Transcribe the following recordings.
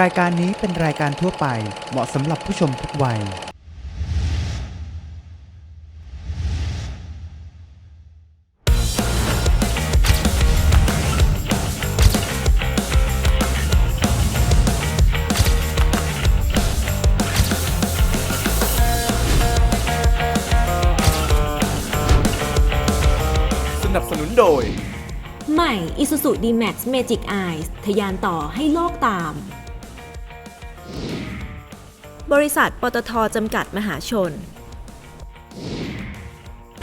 รายการนี้เป็นรายการทั่วไป เหมาะสำหรับผู้ชมทุกวัย สนับสนุนโดย ใหม่ Isuzu D-Max Magic Eyes ทะยานต่อให้โลกตาม บริษัทปตทจำกัดมหาชน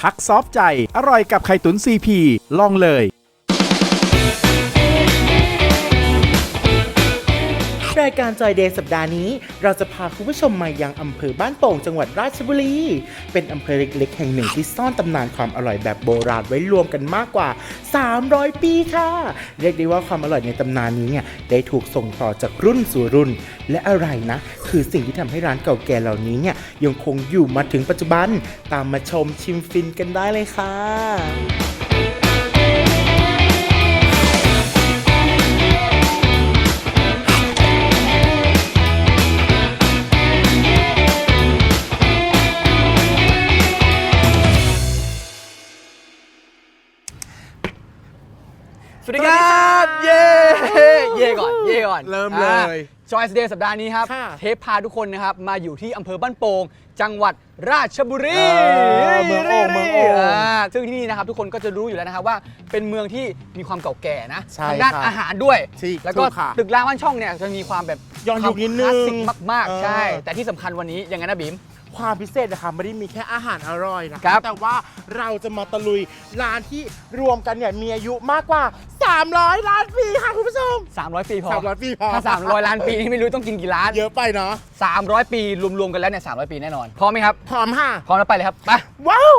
พักซอฟใจ อร่อยกับไข่ตุ๋นซีพีลองเลยายการจอยเดย์สัปดาห์นี้ เราจะพาคุณผู้ชมมายังอำเภอบ้านโป่งจังหวัดราชบุรี เป็นอำเภอเล็กๆ แห่งหนึ่งที่ซ่อนตำนานความอร่อยแบบโบราณไว้รวมกันมากกว่า 300 ปีค่ะ เรียกได้ว่าความอร่อยในตำนานนี้เนี่ยได้ถูกส่งต่อจากรุ่นสู่รุ่น และอะไรนะ คือสิ่งที่ทำให้ร้านเก่าแก่เหล่านี้เนี่ยยังคงอยู่มาถึงปัจจุบัน ตามมาชมชิมฟินกันได้เลยค่ะ วัสดีครับ เย่เย่ก่อน เย่ก่อนเริ่มเลยจอยสเดย์สัปดาห์นี้ครับ ค่ะเทปพาทุกคนนะครับ มาอยู่ที่อำเภอบ้านโป่งจังหวัดราชบุรีเออเมืองโอ่งเมืองโอ่งาซึ่งที่นี่นะครับทุกคนก็จะรู้อยู่แล้วนะครับว่าเป็นเมืองที่มีความเก่าแก่นะใช่ทางด้านค่ะอาหารด้วย ใช่แล้วก็ถูกค่ะตึกร้างบ้านช่องเนี่ยจะมีความแบบย้อนยุคนิดนึงคลาสสิกมากเออๆใช่ แต่ที่สำคัญวันนี้ยังไงนะบิม ความพิเศษนะคะไม่ได้มีแค่อาหารอร่อยนะครับ แต่ว่าเราจะมาตะลุยร้านที่รวมกันเนี่ยมีอายุมากกว่า 300 ล้านปีค่ะคุณผู้ชม 300 ปีพอ300ปีพอ ถ้า 300 ล้านปีนี่ไม่รู้ต้องกินกี่ล้าน เยอะไปเนาะ300 ปีรวมๆกันแล้วเนี่ย300 ปีแน่นอน พร้อมไหมครับ พร้อมค่ะ พร้อมแล้วไปเลยครับไป ว้าว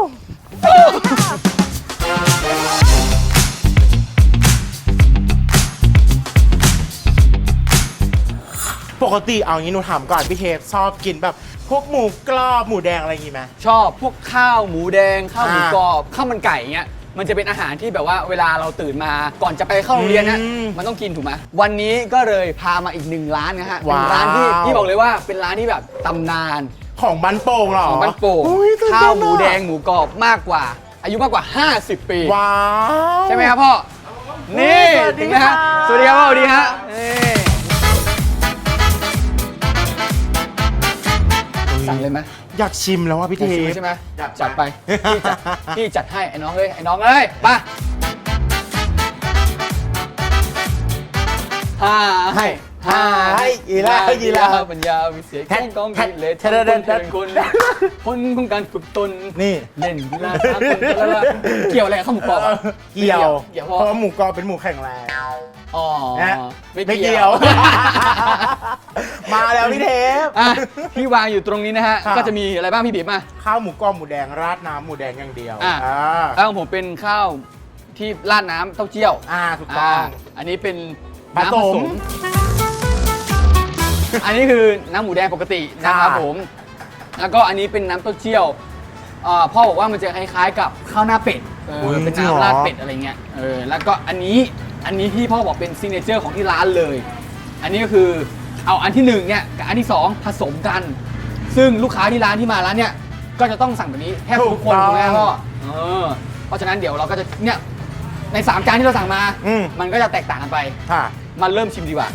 ปกติเอางี้หนูถามก่อนพี่เทปชอบกินแบบ พวกหมูกรอบหมูแดงอะไรอย่างงี้ไหม ชอบพวกข้าวหมูแดง ข้าวหมูอ่ากรอบข้าวมันไก่เงี้ยมันจะเป็นอาหารที่แบบว่าเวลาเราตื่นมาก่อนจะไปเข้าโรงเรียนเนี่ยอืมมันต้องกินถูกไหมวันนี้ก็เลยพามาอีกหนึ่งร้านนะฮะเป็นว้าวร้านที่ที่บอกเลยว่าเป็นร้านที่แบบตำนานของบ้านโป่งเหรอของบ้านโป่งอุ๊ยตื่นข้าเต้วนหมูอะแดงหมูกรอบมากกว่า อายุมากกว่า 50 ปี ว้าว ใช่ไหมครับพ่อ นี่สวัสดีถึงนะฮะ ค่ะ สวัสดีครับพ่อสวัสดีฮะนี่ สั่งเลยไหมอยากชิมแล้วว่าพี่เทอยากชิมปใช่ไหมจัดไปพี่จัดพี่จัดให้ไอ้น้องเอ้ยไอ้น้องเอ้ยไปห้าให้ ห้าให้กีฬากีฬาปัญญาวิเศษแข่งกองกิเลสแทะแทะแทะแทะคนคนของการฝึกตนนี่เล่นกีฬาสากลแล้วล่ะเกี่ยวอะไรกับข้าวหมูกรอบอะเกี่ยวเกี่ยวเพเพราะราะว่าหมูกรอบเป็นหมูแข็งแรงอ๋อนะไม่ไม่เกี่เกี่ยยววมาแล้วพี่เทปอะที่วางอยู่ตรงนี้นะฮะครับก็จะมีอะไรบ้างพี่บิ๊มอะข้าวหมูกรอบหมูแดงราดน้ำหมูแดงอย่างเดียวอะอ่าข้าวของผมเป็นข้าวที่ราดน้ำเต้าเจี้ยว อ่าถูกต้องาอันนี้เป็นผสมน้ำผสม อันนี้คือน้ำหมูแดงปกตินะครับค่ะผม แล้วก็อันนี้เป็นน้ำเต้าเจี้ยวอ่าพ่อบอกว่ามันจะคล้ายๆกับข้าวหน้าเป็ดเออเป็นน้ำราดเป็ดอะไรเงี้ยเออแล้วก็อันนี้อันนี้ที่พ่อบอกเป็นซิงเกิลเจอร์ของที่ร้านเลย อันนี้ก็คือเอาอันที่หนึ่งเนี่ยกับอันที่สองผสมกัน ซึ่งลูกค้าที่ร้านที่มาร้านเนี่ยก็จะต้องสั่งแบบนี้แทบทุกคนถูกไหมพ่อเออเพราะฉะนั้นเดี๋ยวเราก็จะเนี่ยในสามจานที่เราสั่งมา อืม มันก็จะแตกต่างกันไป ค่ะ มาเริ่มชิมดีกว่า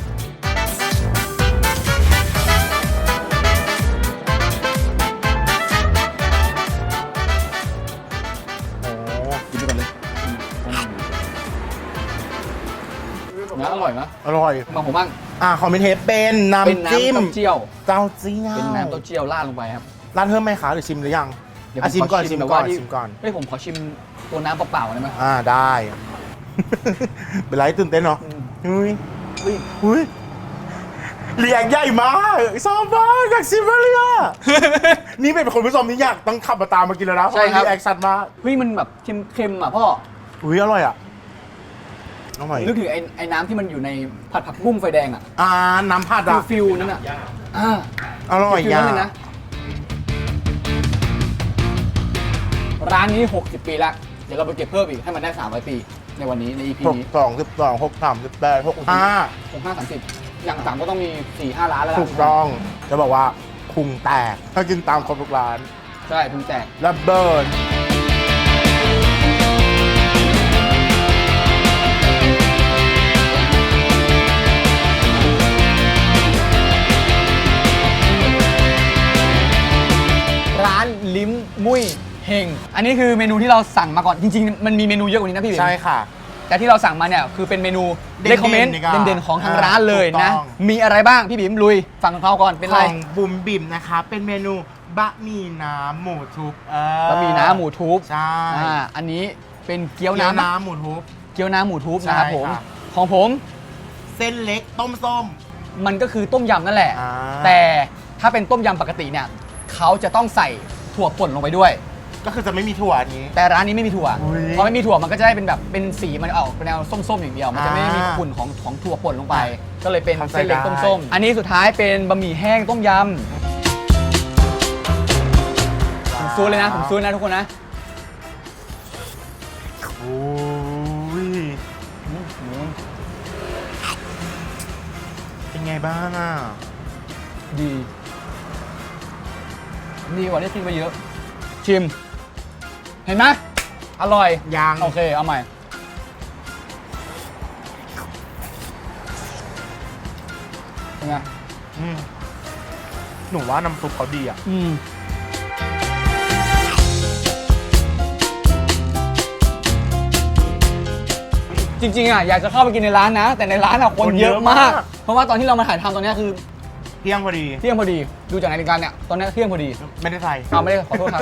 อร่อยไหมอร่อยบางผมบ้างอ่าของพี่เทปเป็นเป็นน้ำจิ้มน้ำเต้าเจี้ยวเต้าเจี้ยวเป็นน้ำเต้าเจี้ยวราดลงไปครับร้านเพิ่มไหมคะหรือชิมหรือยังเดี๋ยวอะผชิมก่อนขชิมแบบก่อนว่าที่ชิมก่อน เฮ้ยผมขอชิมตัวน้ำเปล่าๆได้ไหมอ่าได้ เป็นไรตื่นเต้นเนาะอืมอุ้ยอุ้ยอุ้ยเหลียงใหญ่มากชอบมากอยากชิมมากเลยอะ นี่เป็นคนผู้ชมที่อยากต้องขับมาตามมากินแล้วนะใช่ครับแอคชั่นมากเฮ้ยมันแบบเค็มๆอะพ่ออุ้ยอร่อยอะ อร่อยนึกถึงไอ้ไอ้น้ำที่มันอยู่ในผัดผักบุ้งไฟแดงอะอ่าน้ำผัดฟิอะลฟิลนั่นอะอ่าอร่อยฟิลย่านั้นเลยนะร้านนี้ 60 ปีแล้วเดี๋ยวเราไปเก็บเพิ่มอีกให้มันได้300ปี ในวันนี้ใน EP หกนี้สองสิบสองหกสามสิบแปดหกห้า65 30อย่างต่ำก็ต้องมี4ี่ห้าร้านแล้วล่ะถูกต้องจะบอกว่าพุงแตกถ้ากินตามครบทุกร้านใช่พุงแตกระเบิดร้าน ลิ้ม มุ้ยเฮง อันนี้คือเมนูที่เราสั่งมาก่อน จริง ๆ มันมีเมนูเยอะกว่านี้นะพี่บิ๊มใช่ค่ะ แต่ที่เราสั่งมาเนี่ยคือเป็นเมนูเด่นๆเลคคอมเมนต์ดีกว่าเด่นๆของทางอ่าร้านเลยถูกต้นะอง มีอะไรบ้างพี่บิ๊มลุยฝั่งของเราก่อนเป็นขไรองบุมบิมนะคะ เป็นเมนูบะหมี่น้ำหมูทุบเออก็มีน้ำหมูทุบใช่อ่าอันนี้เป็นเกี๊ยวเกี๊ยวน้ำน้ำหมูทุบ เกี๊ยวน้ำหมูทุบนะครับใช่ผมค่ะ ของผม เส้นเล็กต้มส้ม มันก็คือต้มยำนั่นแหละ อ่าแต่ถ้าเป็นต้มยำปกติเนี่ยเขาจะต้องใส่ ถั่วป่นลงไปด้วย ก็คือจะไม่มีถั่วอันนี้ แต่ร้านนี้ไม่มีถั่วอุ๊ยพอไม่มีถั่วมันก็จะได้เป็นแบบเป็นสีมันออกเป็นแนวส้มๆอย่างเดียว มันจะไม่ได้มีอ่าขุ่นของของถั่วป่นลงไป ก็เลยเป็นเข้าใจเส้นเล็กได้ต้มส้มอันนี้สุดท้ายเป็นบะหมี่แห้งต้มยำผมซูนเลยนะผมซูนนะทุกคนนะโอ้ยเป็นไงบ้างอะดี ดีกว่าที่คิดไปเยอะ ชิม เห็นไหมอร่อยยังโอเค เอาใหม่ เป็นไง อืมหนูว่าน้ำซุปเขาดีอะ อืม จริงๆอะอยากจะเข้าไปกินในร้านนะ แต่ในร้านอะคนคนเยเยอะอะมามาก ก เพราะว่าตอนที่เรามาถ่ายทำตอนเนี้ยคือ เที่ยงพอดี เที่ยงพอดี ดูจากนาฬิกาเนี่ย ตอนเนี้ยเที่ยงพอดี ไม่ได้ใส่ เอาไม่ได้ขอโทษครับ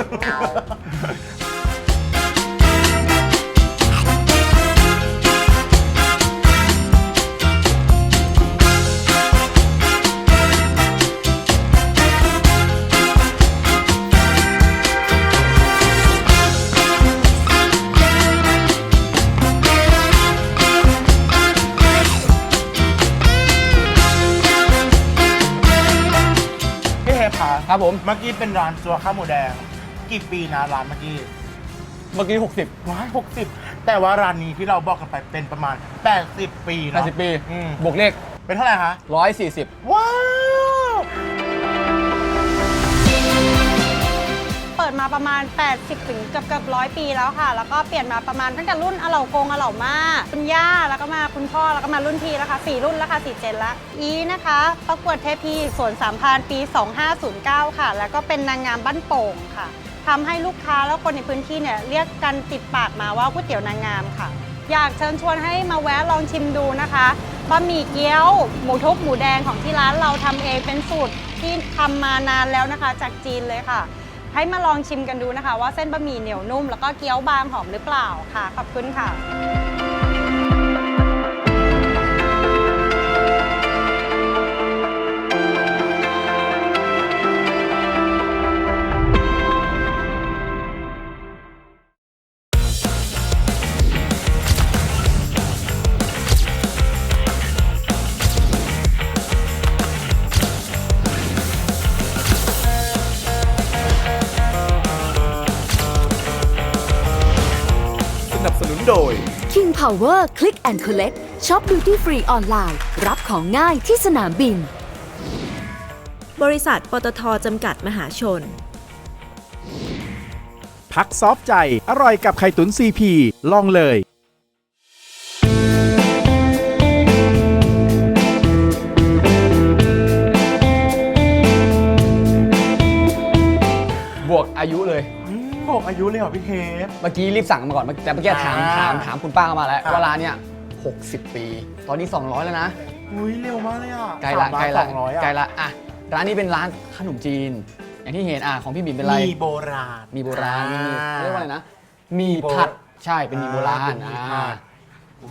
ค่ะครับผม เมื่อกี้เป็นร้านจัวข้าวหมูแดง กี่ปีนะร้านเมื่อกี้เมื่อกี้ 60 ร้อยหกสิบแต่ว่าร้านนี้ที่เราบอกกันไปเป็นประมาณ 80 ปีเนาะ80 ปี อืมบวกเลขเป็นเท่าไหร่คะ 140 ว้าว มาประมาณ 80 ถึงเกือบเกือบร้อยปีแล้วค่ะ แล้วก็เปลี่ยนมาประมาณตั้งแต่รุ่นอเหล่ากงอเหล่ามาคุณย่าแล้วก็มาคุณพ่อแล้วก็มารุ่นพี่แล้วค่ะสี่รุ่นแล้วค่ะสี่เจนละอีนะคะ ประกวดเทพีสวนสามพรานปี 2509 ค่ะ แล้วก็เป็นนางงามบ้านโป่งค่ะทำให้ลูกค้าแล้วคนในพื้นที่เนี่ยเรียกกันติดปากมาว่าก๋วยเตี๋ยวนางงามค่ะ อยากเชิญชวนให้มาแวะลองชิมดูนะคะบะหมี่เกี๊ยว หมูทุบหมูแดงของที่ร้านเราทำเองเป็นสูตรที่ทำมานานแล้วนะคะ จากจีนเลยค่ะ ให้มาลองชิมกันดูนะคะ ว่าเส้นบะหมี่เหนียวนุ่ม แล้วก็เกี๊ยวบางหอมหรือเปล่าค่ะ ขอบคุณค่ะ นับสนุนโดย King Power Click and Collect ช็อปดูตี้ฟรีออนไลน์ รับของง่ายที่สนามบิน บริษัทปตทจำกัดมหาชน พักซอฟต์ใจ อร่อยกับไข่ตุ๋นซีพีลองเลย บวกอายุเลยอืม บอกอายุเลยเหรอพี่เฮฟเมื่อกี้รีบสั่งมาก่อนแต่เมื่อกี้ถามอ่าถามถามคุณป้ามาแล้วอ่า ว่าร้านเนี่ย60 ปี ตอนนี้ 200 แล้วนะ อุ้ยเร็วมากเลยอะใกล้ละสามใกล้ร้ละอยสองร้อยอะใกล้ละอะร้านนี้เป็นร้านขนมจีน อย่างที่เห็นอะของพี่บิ่มเป็นอะไร มีโบราณมีโบราณมีอ่าเรียกว่าอะไรนะ มีมีโบผัด ใช่ เป็นมีโบราณอ่าเป็นมีอ่าผัด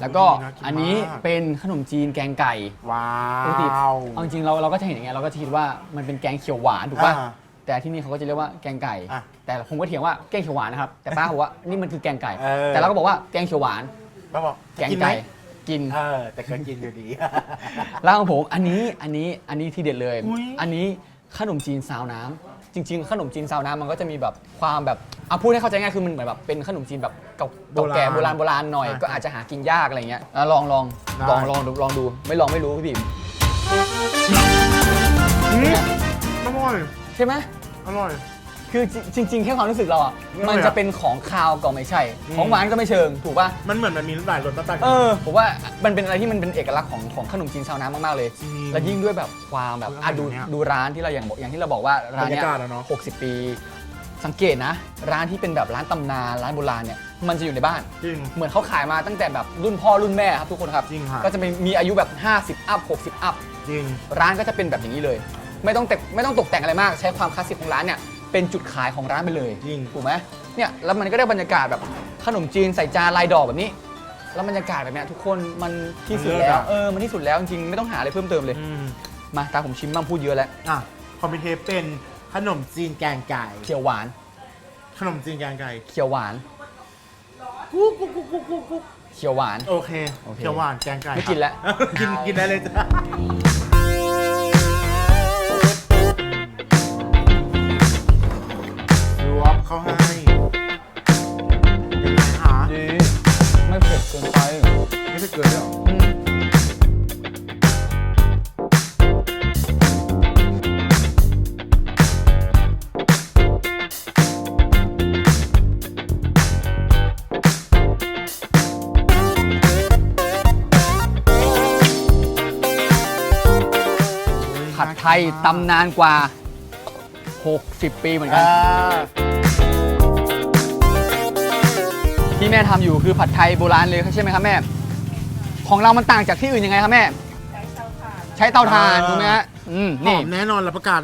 แล้วก็น่ากินอันนี้มากเป็นขนมจีนแกงไก่ว้าปกติว เอาจริงๆเราเราก็จะเห็นอย่างเงี้ยเราก็จะคิดว่ามันเป็นแกงเขียวหวานถูกป่ะ อ่า แต่ที่นี่เขาก็จะเรียกว่าแกงไก่ อะแต่ผมก็เถียงว่าแกงเขียวหวานนะครับ แต่ป้าบอกว่านี่มันคือแกงไก่ เออ แต่เราก็บอกว่าแกงเขียวหวาน ป้าบอกแกงกินไหมไก่ กินเออ แต่ก็กินอยู่ดีร้านของผมอันนี้ อันนี้ อันนี้ที่เด็ดเลย อุ๊ย อันนี้ขนมจีนซาวน้ำจริง ๆ ขนมจีนซาวน้ำมันก็จะมีแบบความแบบเอาพูดให้เข้าใจง่ายคือมันเหมือนแบบเป็นขนมจีนแบบเก่าเก่าแก่โบราณโบราณหน่อย อ่าก็อาจจะหากินยากอะไรเงี้ยอะลองลองได้ ลองลองดูลองดู ไม่ลองไม่รู้พี่บิ่มอืมอร่อย ใช่ไหมอร่อย คือจริง ๆ แค่ความรู้สึกเราอะไม่มันอะจะเป็นของคาวก็ไม่ใช่อืมของหวานก็ไม่เชิงถูกป่ะมันเหมือนมันมีหลายรสต่างๆเออผมว่ามันเป็นอะไรที่มันเป็นเอกลักษณ์ของของขนมจีนชาวน้ำมากๆเลย จริงและยิ่งด้วยแบบความแบบอะดูเนี่ยดูร้านที่เราอย่างบอกอย่างที่เราบอกว่าร้านเนี้บรรยากาศอะเนอะหกสิบปี สังเกตนะ ร้านที่เป็นแบบร้านตำนานร้านโบราณเนี่ยมันจะอยู่ในบ้าน จริง เหมือนเขาขายมาตั้งแต่แบบรุ่นพ่อรุ่นแม่ครับทุกคนครับ จริงค่ะก็จะเป็นมีอายุแบบ 50 อัพ 60 อัพ จริง ร้านก็จะเป็นแบบอย่างนี้เลย ไม่ต้องแต่ไม่ต้องตกแต่งอะไรมาก ใช้ความคลาสสิกของร้านเนี่ยเป็นจุดขายของร้านไปเลยจริง ถูกไหมเนี่ยแล้วมันก็ได้บรรยากาศแบบขนมจีนใส่จานลายดอกแบบนี้ แล้วบรรยากาศแบบเนี้ยทุกคนมันที่สุดแล้วเออมันที่สุดแล้วจริงๆไม่ต้องหาอะไรเพิ่มเติมเลย อืมมาตาผมชิมบ้างพูดเยอะแล้วอะคอมพิวเทปเป็นขนมจีนแกงไก่ เขียวหวานขนมจีนแกงไก่เขียวหวานกุ๊กกุ๊กกุ๊กกุ๊กกุ๊กกุ๊กเขียวหวาน โอเคโอเคเขียวหวานแกงไก่ไม่กินแล้ว กินกินได้เลยจ้ะ ตำนานกว่า 60 ปีเหมือนกัน อ่าที่แม่ทำอยู่คือผัดไทยโบราณเลยใช่ไหมครับแม่ ของเรามันต่างจากที่อื่นยังไงครับแม่ ใช้เตาถ่านถูกไหมฮะอืมหนี่อมแน่นอนรับประกัน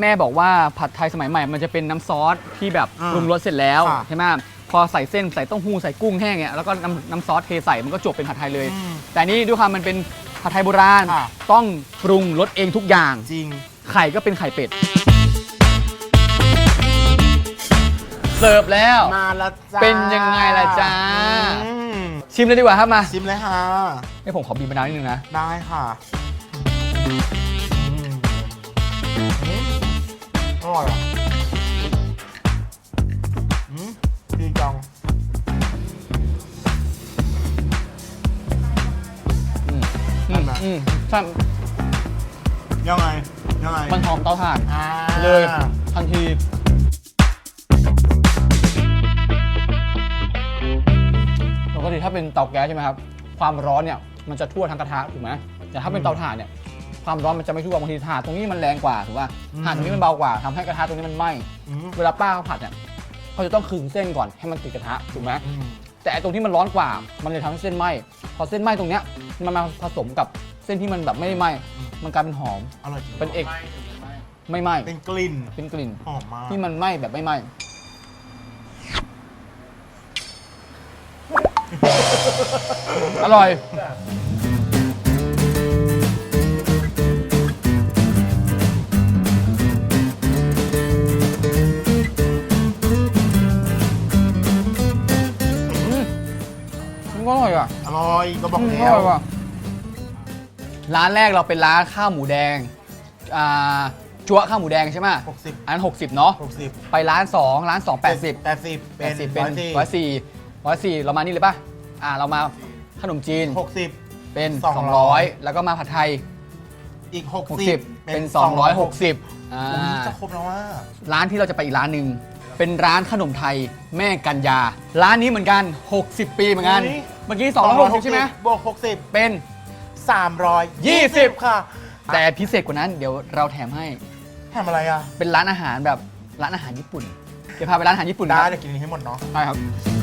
แม่บอกว่าผัดไทยสมัยใหม่ มันจะเป็นน้ำซอสที่แบบอ่าปรุงรสเสร็จแล้วค่ะ ใช่ไหมพอใส่เส้นใส่เต้าหู้ใส่กุ้งแห้งเนี่ยแล้วก็น้ำน้ำซอสเทใส่มันก็จบเป็นผัดไทยเลย อืม แต่นี่ด้วยความมันเป็นผัดไทยโบราณ ค่ะ ต้องปรุงรสเองทุกอย่าง จริง ไข่ก็เป็นไข่เป็ด เสิร์ฟแล้ว มาแล้วจ้าเป็นยังไงล่ะจ๊ะ อืมชิมเลยดีกว่าครับมาชิมเลยค่ะ ให้ผมขอบีบมะนาวนิดนึงนะ ได้ค่ะอืมอืมอร่อยอะอืมดีจังอืมอืนั่มนนะอืมใช่ยังไง ยังไงมันหอมเตาถ่านอ่าเลยทันทีปกติถ้าเป็นเตาแก๊สใช่ไหมครับ ความร้อนเนี่ยมันจะทั่วทั้งกระทะถูกไหมแต่ถ้าเป็นเตาถ่านเนี่ยความร้อนมันจะไม่ทั่วบางทีถ่านตรงนี้มันแรงกว่าถูกป่ะถ่านตรงนี้มันเบากว่าทำให้กระทะตรงนี้มันไหม้อืมเวลาป้าเขาผัดเนี่ยเขาจะต้องขึงเส้นก่อนให้มันติดกระทะถูกไหมอืมแต่ไอ้ตรงที่มันร้อนกว่ามันเลยทำให้เส้นไหม้พอเส้นไหม้ตรงเนี้ยมันมาผสมกับเส้นที่มันแบบไม่ได้ไหม้มันกลายเป็นหอม อร่อยจริงเป็นเอกไม่ไหม้เป็นกลิ่นเป็นกลิ่น หอมมากที่มันไหม้แบบไม่ไหม้อร่อย อืมมันก็อร่อยอะอร่อยก็บอกอืมแล้อวร่อยว่ะ ร้านแรกเราเป็นร้านข้าวหมูแดงอ่าจั๊วข้าวหมูแดงใช่ไหมหกสิบอันนั้น60 เนาะ หกสิบไปร้าน 2 ร้าน 2 80 แปดสิบ80 เป็เป็นนร้อยสี่ร้อยสี่ร้อยสี่เรามานี่เลยป่ะ อ่าเรามาขนมจีนหกสิบ เป็น สองร้อย 200 แล้วก็มาผัดไทย อีกหกสิบ60 เป็น 260อ่าโอ้ยจะครบแล้วว่า ร้านที่เราจะไปอีกร้านหนึ่งเป็นร้านขนมไทยแม่กัญญา ร้านนี้เหมือนกัน 60 ปีเหมือนกัน อุ๊ย เมื่อกี้260ใช่ไหมบวกหกสิบเป็น สามร้อยยี่สิบค่ะแต่พิเศษกว่านั้นเดี๋ยวเราแถมให้ทำอะไรอะ เป็นร้านอาหารแบบร้านอาหารญี่ปุ่น เดี๋ยวพาไปร้านอาหารญี่ปุ่นคได้รับเดี๋ยวกินอันนี้ให้หมดเนาะ ได้ครับ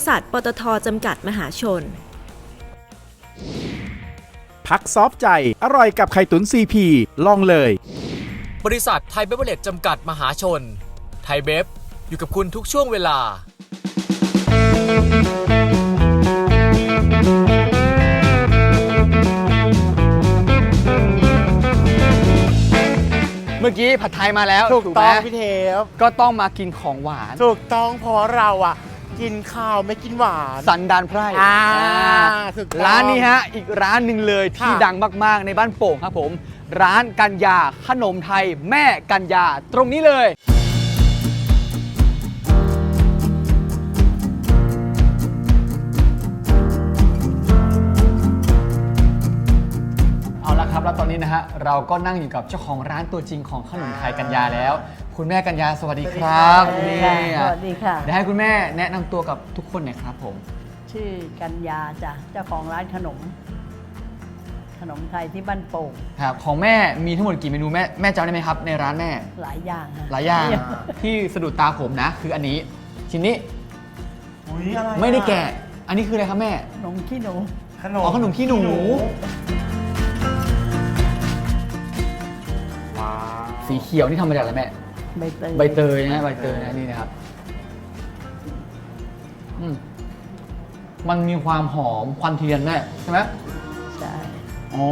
ริษัท ปตทจำกัดมหาชน พักซอฟใจ อร่อยกับไข่ตุ๋นซีพีลองเลย บริษัทไทยเบเวอร์เลตจำกัดมหาชน ไทยเบฟอยู่กับคุณทุกช่วงเวลา เมื่อกี้ผัดไทยมาแล้วถูกไหมพี่เทปก็ต้องมากินของหวาน ถูกต้องเพราะเราอะ กินข้าวไม่กินหวาน สันดานไพร่อ่าอ่าถูกต้องร้านนี้ฮะ อีกร้านหนึ่งเลยที่ค่ะ ดังมากๆ ในบ้านโป่งครับผม ร้านกัญญาขนมไทยแม่กัญญาตรงนี้เลย เอาละครับแล้วตอนนี้นะฮะเราก็นั่งอยู่กับเจ้าของร้านตัวจริงของขนมไทยกัญญาแล้ว คุณแม่กัญญาสวัสดีครับสวัสดีนี่ค่ะสวัสดีค่ะ เดี๋ยวให้คุณแม่แนะนำตัวกับทุกคนหน่อยครับผม ชื่อกัญญาจ้ะเจ้าของร้านขนม ขนมไทยที่บ้านโป่งครับของแม่มีทั้งหมดกี่เมนูแม่แม่จำได้ไหมครับ ในร้านแม่ หลายอย่างค่ะหลายอย่างที่สะดุดตาผมนะ คืออันนี้ ชิ้นนี้อุ๊ยอะไรอะไม่ได้แกะ อันนี้คืออะไรครับแม่ขนมขี้หนู ขนมอ๋อขนมขี้หนู ว้าวสีเขียวนี่ทำมาจากอะไรแม่ ใบเตย ใบเตยนะใบเตยนะนี่นะครับอืมมันมีความหอมควันเทียนแม่ใช่ไหมใช่อ๋อ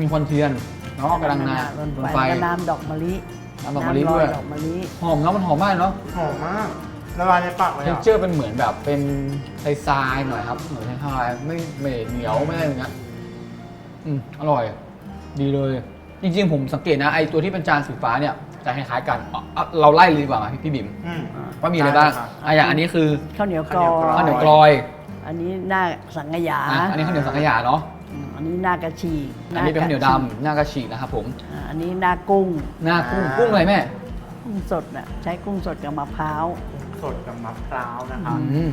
มีควันเทียนแล้วก็กำลังนาบนบนไฟไฟก็น้ำดอกมะลิน้ำดอกมะลิด้วยน้ำลอดอกมะลิหอมเนาะมันหอมมากเนาะหอมมากละลายในปากเลยเท็กอะเจอร์เป็นเหมือนแบบเป็นทรายๆหน่อยครับเหมือนทรายๆไม่ไม่เหนียวไม่อะไรอย่างเงี้ยอืมอร่อย ดีเลย จริงๆผมสังเกตนะไอตัวที่เป็นจานสีฟ้าเนี่ย จะคล้ายๆกันเอาเอาเราไล่เลยดีกว่าไหมพี่พี่บิ๋มอืม ว่ามีอะไรบ้างอะอย่างอันนี้คือข้าวเหนียวกรอข้าวเหนียวกลอยอันนี้หน้าสังขยาอะอันนี้ข้าวเหนียวสังขยาเนาะอืมอันนี้หน้ากระชีกอันนี้เป็นข้าวเหนียวกระดำหน้ากระฉีกนะครับผมอ่าอันนี้หน้ากุ้งหน้ากุ้งกุ้งอะไรแม่กุ้งสดน่ะใช้กุ้งสดกับมะพร้าว สดกับมะพร้าวนะคะอืม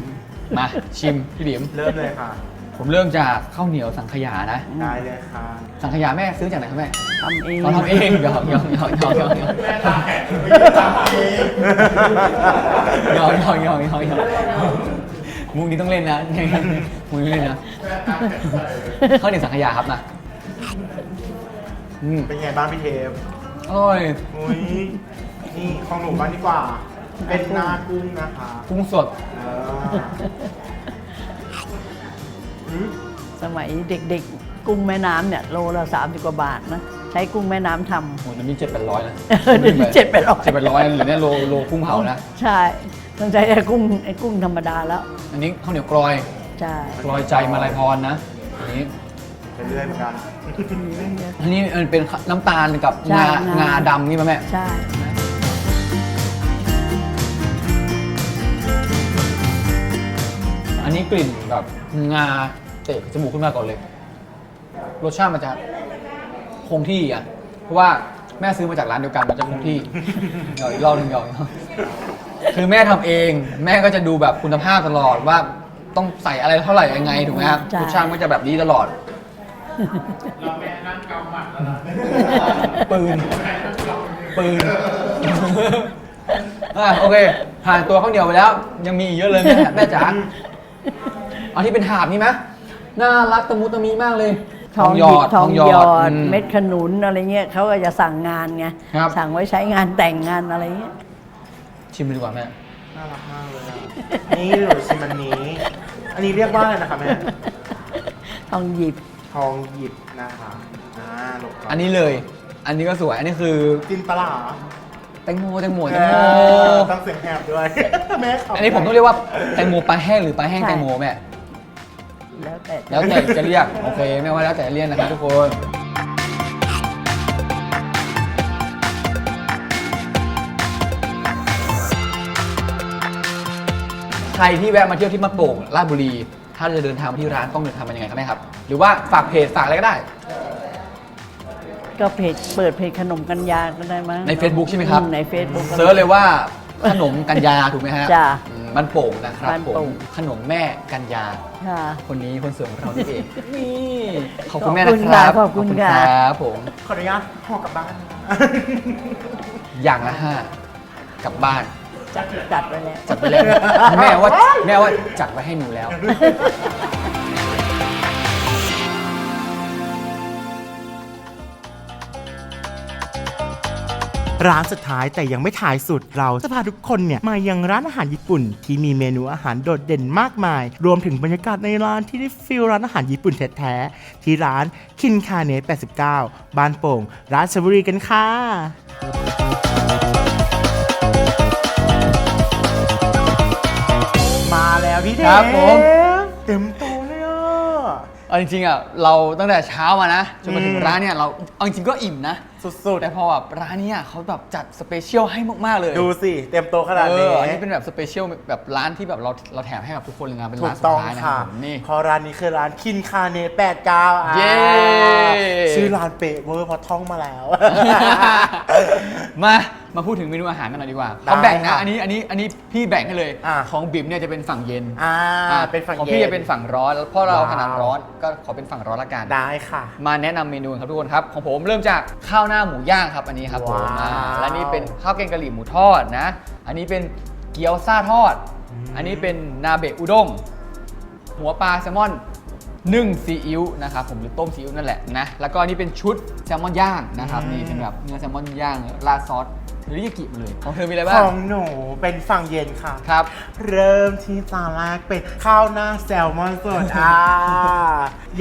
มาชิมพี่บิ๋มเริ่มเลยค่ะ ผมเริ่มจากข้าวเหนียวสังขยานะ ได้เลยค่ะสังขยาแม่ซื้อจากไหนครับแม่ทำเองเราทำเองหยอกหยอกหยอกหยอกหยอกหยอกแม่ตาแข็งไม่ได้ตาเองหยอกหยอกหยอกหยอกหยอกมุกนี้ต้องเล่นนะมุกนี้เล่นนะข้าวเหนียวสังขยาครับนะอืมเป็นไงบ้างพี่เทปอร่อยอุ้ยนี่ของหนูบ้างดีกว่า เป็นหน้ากุ้งนะคะ กุ้งสดเอออืม สมัยเด็กๆ กุ้งแม่น้ำเนี่ยโลละ30กว่าบาทนะใช้กุ้งแม่น้ำทำโอ้ยน้ำมีเจ็ดแปดร้อยนะเดี๋ยวนี้700เจ็ดแปดร้อยหรือเนี่ยโลโลกุ้งเผานะ ใช่ต้องใช้ไอ้กุ้งไอ้กุ้งธรรมดาแล้วอันนี้ข้าวเหนียวกรอยใช่กรอยใจมาลายพรนะ อันนี้ ไปเรื่อยเหมือนกัน อันนี้มันเป็นน้ำตาลกับใช่งางางาดำนี่ป่ะแม่ ใช่ อันนี้กลิ่นแบบงา เตะจมูกขึ้นมาก่อนเลย รสชาติมันจะคงที่อะ เพราะว่าแม่ซื้อมาจากร้านเดียวกันมันจะคงที่ เดี๋ยวอีกรอบหนึงเดี๋ยวอีกรอบคือแม่ทำเอง แม่ก็จะดูแบบคุณภาพตลอดว่าต้องใส่อะไรเท่าไหร่ยังไงถูกไหมครับใช่รสชาติก็จะแบบนี้ตลอดปืน ปืน อะโอเคผ่านตัวข้าวเหนียวไปแล้ว ยังมีอีกเยอะเลยแม่แม่จ๋าเอาที่เป็นหาบนี่ไหม น่ารักตะมุตะมีมากเลย ทองหยิบทองหยอดมเม็ดขนุนอะไรเงี้ยเขาก็จะสั่งงานไงครับ สั่งไว้ใช้งานแต่งงานอะไรเงี้ยชิมเลยดีกว่าแม่น่ารักมากเลยอะนี่หนูชิมอันนี้ อันนี้เรียกว่าอะไรนะคะแม่ทองหยิบทองหยิบนะคะอ่าหลบก่อันนี้เลย อันนี้ก็สวย อันนี้คือกินปลาร้าแตงโมแตงโมแตเองโมอต้องเสียงแหบด้วย แม่ขบอันนี้ผมต้องเรียกว่าแตงโมปลาแห้งหรือปลาแห้งใช่แตงโมแม่ แล้วแต่แล้วแต่จะเรียก โอเค ไม่ว่าแล้วแต่เรียกนะครับทุกคนใครที่แวะมาเที่ยวที่มะโป่งราชบุรี ถ้าจะเดินทางมาที่ร้านต้องเดินทางมายังไงครับแม่ครับ หรือว่าฝากเพจฝากอะไรก็ได้ ก็เพจเปิดเพจขนมกัญญาก็ได้มั้งใน Facebook ใช่ไหมครับ อืใน Facebook ก็เซิร์ชเลยว่าขนมกัญญาถูกไหมฮะจ้ะ อืม บ้านโป่งนะครับบ้านผโป่มงขนมแม่กัญญาค่ะ คนนี้คนสวยของเรานี่เอง นี่ขอบคุณแม่ขอบนะคุณครับค่ะขอบคุณค่ะครับผมขออนุญาตห่อกลับบ้านอย่างละห้ากลับบ้านจัดจัดไว้แล้ว จัดไปแล้วแม่ว่าแม่ว่าจัดไว้ให้หนูแล้วอ ร้านสุดท้ายแต่ยังไม่ท้ายสุดเราจะพาทุกคนเนี่ยมายังร้านอาหารญี่ปุ่น ที่มีเมนูอาหารโดดเด่นมากมาย รวมถึงบรรยากาศในร้านที่ได้ฟิลร้านอาหารญี่ปุ่นแท้ๆที่ร้านคินคาเนะ89 บ้านโป่งราชบุรีกันค่ะมาแล้วพี่เดครับผม เต็มโตะเลยอะ เอาจริงๆอะเราตั้งแต่เช้ามานะจนมาถึงอืมร้านเนี่ยเราเอาจริงๆก็อิ่มนะ สุดแต่พอแบบร้านเนี้ยเขาแบบจัดสเปเชียลให้มากๆเลยๆ ดูสิ เต็มโตะขนาดเอนี้ออันนี้เป็นแบบสเปเชียลแบบร้านที่แบบเราเราแถมให้กับทุกคนเลยนะเป็นถูร้านกสุต้ดองท้ายนะคค่ะรับผมนี่ เพอร้านนี้คือร้านคินคาเนะ89อะเย้ ชื่อร้านเป๊ะเวอร์เพอท่องมาแล้ว มา มาพูดถึงเมนูอาหารกันหน่อยดีกว่าได้เขาแบ่งนะค่ะอันนี้อันนี้อันนี้พี่แบ่งให้เลย อะของบิ๋มเนี่ยจะเป็นฝั่งเย็นอ่า อะเป็นฝั่งของเย็น พี่จะเป็นฝั่งร้อนแล้วเพราะเราว้าว ถนัดร้อนก็ขอเป็นฝั่งร้อนละกัน ได้ค่ะ มาแนะนำเมนูกันครับทุกคนครับ ของผมเริ่มจากข้าวหน้าหมูย่างครับอันนี้ครับผมว้าวอ่าและนี่เป็นข้าวแกงกะหรี่หมูทอดนะ อันนี้เป็นเกี๊ยวซ่าทอดอันนี้เป็นนาเบะอุด้งหัวปลาแซลมอนนึ่งซีอิ๊วนะครับผมหรือต้มซีอิ๊วนั่นแหละนะแล้วก็อันนี้เป็นชุดแซลมอนย่างนะครับนี่เป็นแบบเนื้อแซลมอนย่างราดซอส เทริยากิมาเลยของเธอมีอะไรบ้าขง องหนูเป็นฝั่งเย็นค่ะ ครับ เริ่มที่จานแรกเป็นข้าวหน้าแซลมอนสดอ่า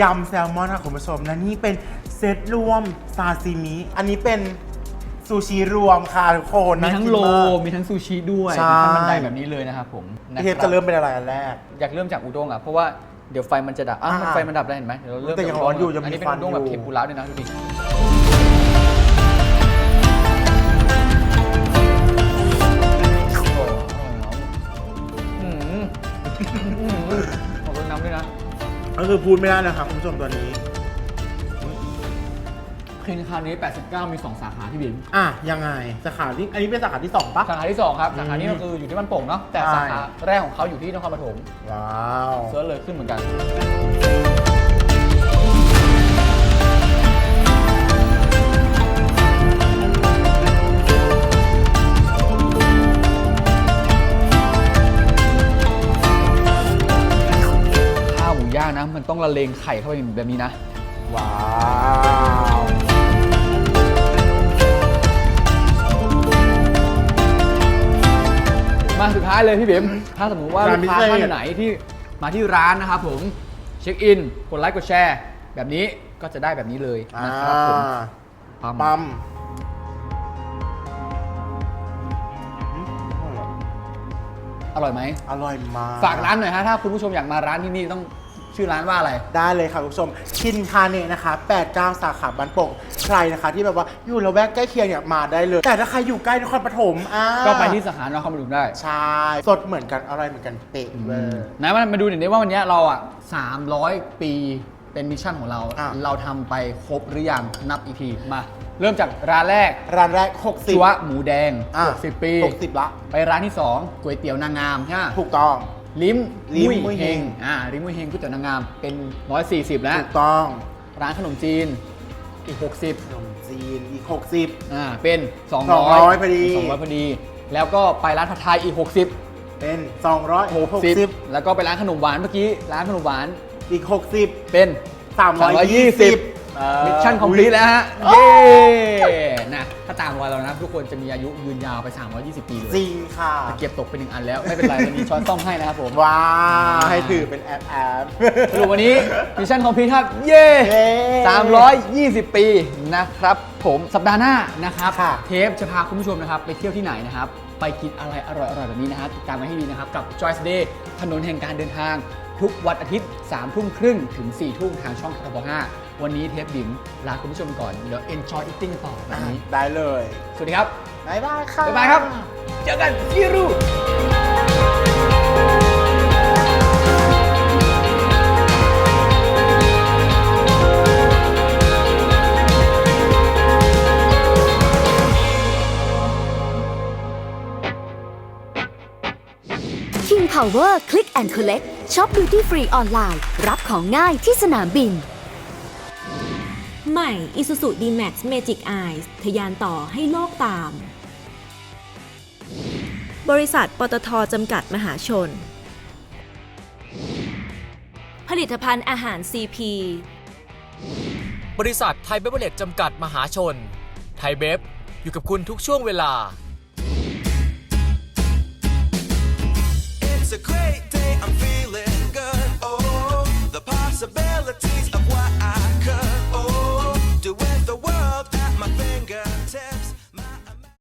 ยำแซลมอนค่ะคุณผู้ชม และนี่เป็นเซตรวมซาซิมิ อันนี้เป็นซูชิรวมค่ะทุกคนมีน่าทั้งกินโลมาก มีทั้งซูชิด้วยใช่ มีขั้นบันไดแบบนี้เลยนะครับผมนพี่เทปคบจะเริ่มเป็นอะไรอันแรก อยากเริ่มจากอุด้งอะ เพราะว่าเดี๋ยวไฟมันจะดับอะอ่าไฟมันดับแล้วเห็นไหมเดี๋ยวเราเริ่มแต่ยังจากร้อนอยู่ด้ยังมีอันนี้เป็นฟันอุด้งแบบอยู่เทมปุระด้วยนะดูดิ ก็คือพูดไม่ได้นะครับคุณผู้ชมตัวนี้ คลินิกคานี้ 89 มี 2 สาขาที่บิมอะยังไงสาขาที่อันนี้เป็นสาขาที่สองปะ สาขาที่ 2 ครับ สาขานี้ก็คืออยู่ที่บ้านโป่งเนาะแต่ใช่ สาขาแรกของเขาอยู่ที่นครปฐมว้าว เซิร์ชเลยขึ้นเหมือนกัน นะ มันต้องละเลงไข่เข้าไปแบบนี้นะ ว้าวมาสุดท้ายเลยพี่เบมถ้าสมมติว่าร้าลูนกค้าพิเศษ ท่านไหนที่มาที่ร้านนะครับผมเช็คอินกดไลค์กดแชร์ แบบนี้ก็จะได้แบบนี้เลยอ่านะครับผมปั๊มปั๊มอร่อยไหม อร่อยมาก ฝากร้านหน่อยฮะถ้าคุณผู้ชมอยากมาร้านที่นี่ต้อง ชื่อร้านว่าอะไร ได้เลยค่ะคุณผู้ชมชินคาเนะนะคะ89สาขาบ้านโป่งใครนะคะ ที่แบบว่าอยู่ละแวกใกล้เคียงเนี่ยมาได้เลย แต่ถ้าใครอยู่ใกล้นครปฐมอ่าก็ไปที่สาขานครปฐมได้ใช่สดเหมือนกันอร่อยเหมือนกันเป๊ะเวอร์นะมามาดูหน่อยดิว่าวันนี้เราอะ300 ปีเป็นมิชชั่นของเรา อะ เราทำไปครบหรือยังนับอีกทีมา เริ่มจากร้านแรกร้านแรก 60ชัวหมูแดงอะ60ปี 60ละไปร้านที่2ก๋วยเตี๋ยวนางงามใช่ไหมถูกต้อง ลิ้มลิ้มมุ้มุ้ยยเฮเฮงงอ่าลิ้มมุ้ยเฮงก๋วยเตี๋ยวนางงามเป็น 140 แล้ว ถูกต้องร้านขนมจีนอีก60ขนมจีนอีก 60 อ่าเป็น 200 200พอดี 200พอดี แล้วก็ไปร้านผัดไทยอีก 60 เป็น 260 60 แล้วก็ไปร้านขนมหวานเมื่อกี้ ร้านขนมหวานอีก 60 เป็น 320 มิชชั่นคอมพลีทแล้วฮะ เย้นะถ้าตามรอยเรานะทุกคนจะมีอายุยืนยาวไป 320 ปีเลยจริงค่ะแต่เก็บตกไปหนึ่งอันแล้วไม่เป็นไรวันนี้ช้อนซ่อมให้นะครับผมว้าวให้ถือเป็นแอปแอปสรุปวันนี้มิชชั่นคอมพลีทครับ เย้เย้320 ปีนะครับผมสัปดาห์หน้านะครับค่ะเทปจะพาคุณผู้ชมนะครับไปเที่ยวที่ไหนนะครับไปกินอะไรอร่อยๆแบบนี้นะครับติดตามกันให้ดีนะครับ กับ Joyce Day ถนนแห่งการเดินทาง ทุกวันอาทิตย์3ทุ่มครึ่งถึง4ทุ่มทางช่องทบ5 วันนี้เทปบิ่มลาคุณผู้ชมก่อน เดี๋ยว enjoy eating กันต่อแบบนี้ ได้เลย สวัสดีครับบ๊ายบายค่ะบ๊ายบายครับ เจอกันที่รู King Power Click and Collect ช็อป Duty Free ออนไลน์ รับของง่ายที่สนามบิน ใหม่ Isuzu D-Max Magic Eyes ทะยานต่อให้โลกตาม บริษัทปตทจำกัดมหาชน ผลิตภัณฑ์อาหาร CP บริษัทไทยเบเวอร์เลจจำกัดมหาชน ไทยเบฟอยู่กับคุณทุกช่วงเวลา It's a great day, I'm feeling